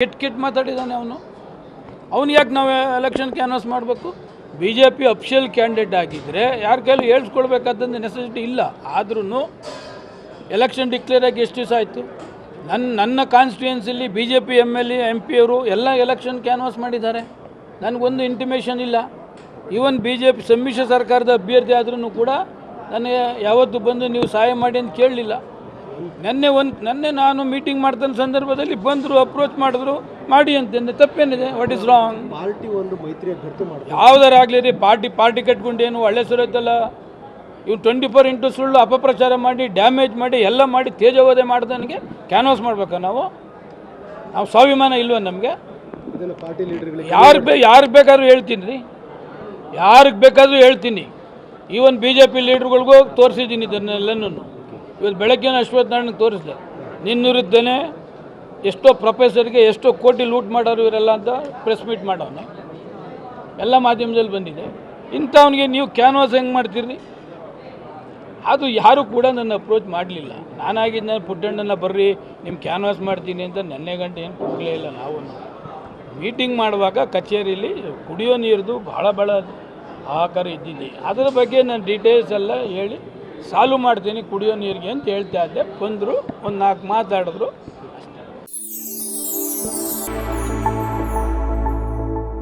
ಕೆಟ್ಟ ಕಿಟ್ ಮಾತಾಡಿದ್ದಾನೆ ಅವನು. ಅವ್ನು ಯಾಕೆ ನಾವು ಎಲೆಕ್ಷನ್ ಕ್ಯಾನ್ವಸ್ ಮಾಡಬೇಕು? B J P official candidate ಆಗಿದ್ದರೆ ಯಾರ ಕೈಲಿ ಹೇಳ್ಸ್ಕೊಳ್ಬೇಕಾದಂಥ ನೆಸೆಸಿಟಿ ಇಲ್ಲ. ಆದ್ರೂ ಎಲೆಕ್ಷನ್ ಡಿಕ್ಲೇರ್ ಆಗಿ ಎಷ್ಟು ದಿವಸ ಆಯಿತು? ನನ್ನ ನನ್ನ ಕಾನ್ಸ್ಟಿಟ್ಯೂಯೆನ್ಸಿಲಿ B J P M L A M P ಅವರು ಎಲ್ಲ ಎಲೆಕ್ಷನ್ ಕ್ಯಾನ್ವಾಸ್ ಮಾಡಿದ್ದಾರೆ. ನನಗೊಂದು ಇಂಟಿಮೇಷನ್ ಇಲ್ಲ. ಈವನ್ ಬಿ ಜೆ ಪಿ ಸಮ್ಮಿಶ್ರ ಸರ್ಕಾರದ ಅಭ್ಯರ್ಥಿ ಆದ್ರೂ ಕೂಡ ನನಗೆ ಯಾವತ್ತು ಬಂದು ನೀವು ಸಹಾಯ ಮಾಡಿ ಅಂತ ಕೇಳಲಿಲ್ಲ. ನೆನ್ನೆ ಒಂದು ನೆನ್ನೆ ನಾನು ಮೀಟಿಂಗ್ ಮಾಡ್ತಾನ ಸಂದರ್ಭದಲ್ಲಿ ಬಂದರು ಅಪ್ರೋಚ್ ಮಾಡಿದ್ರು ಮಾಡಿ ಅಂತಂದೆ ತಪ್ಪೇನಿದೆ ವಾಟ್ ಇಸ್ ರಾಂಗ್ ಪಾರ್ಟಿ ಒಂದು ಮೈತ್ರಿ ಆಗಲಿ ರೀ ಪಾರ್ಟಿ ಪಾರ್ಟಿ ಕಟ್ಕೊಂಡೇನು ಒಳ್ಳೆ ಸುರೈತಲ್ಲ ಇವ್ನು ಟ್ವೆಂಟಿ ಫೋರ್ ಇಂಟು ಸುಳ್ಳು ಅಪಪ್ರಚಾರ ಮಾಡಿ ಡ್ಯಾಮೇಜ್ ಮಾಡಿ ಎಲ್ಲ ಮಾಡಿ ತೇಜವೋದೆ ಮಾಡ್ದನಿಗೆ ಕ್ಯಾನ್ವಾಸ್ ಮಾಡ್ಬೇಕಾ ನಾವು? ನಾವು ಸ್ವಾಭಿಮಾನ ಇಲ್ವ ನಮಗೆ? ಯಾರು ಬೇ ಯಾರಿಗೆ ಬೇಕಾದ್ರೂ ಹೇಳ್ತೀನಿ ರೀ. ಯಾರಿಗೆ ಬೇಕಾದರೂ ಹೇಳ್ತೀನಿ. ಈವನ್ ಬಿ ಜೆ ಪಿ ಲೀಡ್ರ್ಗಳಿಗೂ ತೋರಿಸಿದ್ದೀನಿ ಇದನ್ನೆಲ್ಲನೂ ಇವತ್ತು ಬೆಳಗ್ಗೆ ಅಶ್ವಥ್ ನಾರಾಯಣಗೆ ತೋರಿಸಿದೆ. ನಿನ್ನಿರುದ್ದೇನೆ, ಎಷ್ಟೋ ಪ್ರೊಫೆಸರ್ಗೆ ಎಷ್ಟೋ ಕೋಟಿ ಲೂಟ್ ಮಾಡೋರು ಇವರೆಲ್ಲ ಅಂತ ಪ್ರೆಸ್ ಮೀಟ್ ಮಾಡೋನು. ಎಲ್ಲ ಮಾಧ್ಯಮದಲ್ಲಿ ಬಂದಿದೆ. ಇಂಥವನಿಗೆ ನೀವು ಕ್ಯಾನ್ವಾಸ್ ಹೆಂಗೆ ಮಾಡ್ತೀರಿ? ಅದು ಯಾರು ಕೂಡ ನನ್ನ ಅಪ್ರೋಚ್ ಮಾಡಲಿಲ್ಲ. ನಾನಾಗಿದ್ದ ಪುಟ್ಟಣ್ಣನ ಬರ್ರಿ ನಿಮ್ಮ ಕ್ಯಾನ್ವಾಸ್ ಮಾಡ್ತೀನಿ ಅಂತ ನೆನ್ನೆ ಗಂಟೆ ಏನು ಕೂಗಲೇ ಇಲ್ಲ ನಾವು. ಮೀಟಿಂಗ್ ಮಾಡುವಾಗ ಕಚೇರಿಯಲ್ಲಿ ಕುಡಿಯೋ ನೀರ್ದು ಭಾಳ ಭಾಳ ಆಕಾರ ಇದ್ದಿದ್ದೆ. ಅದರ ಬಗ್ಗೆ ನಾನು ಡೀಟೇಲ್ಸ್ ಎಲ್ಲ ಹೇಳಿ ಸಾಲ್ವ್ ಮಾಡ್ತೀನಿ ಕುಡಿಯೋ ನೀರಿಗೆ ಅಂತ ಹೇಳ್ತಾ ಇದ್ದೆ. ಬಂದರು ಒಂದು ನಾಲ್ಕು ಮಾತಾಡಿದ್ರು.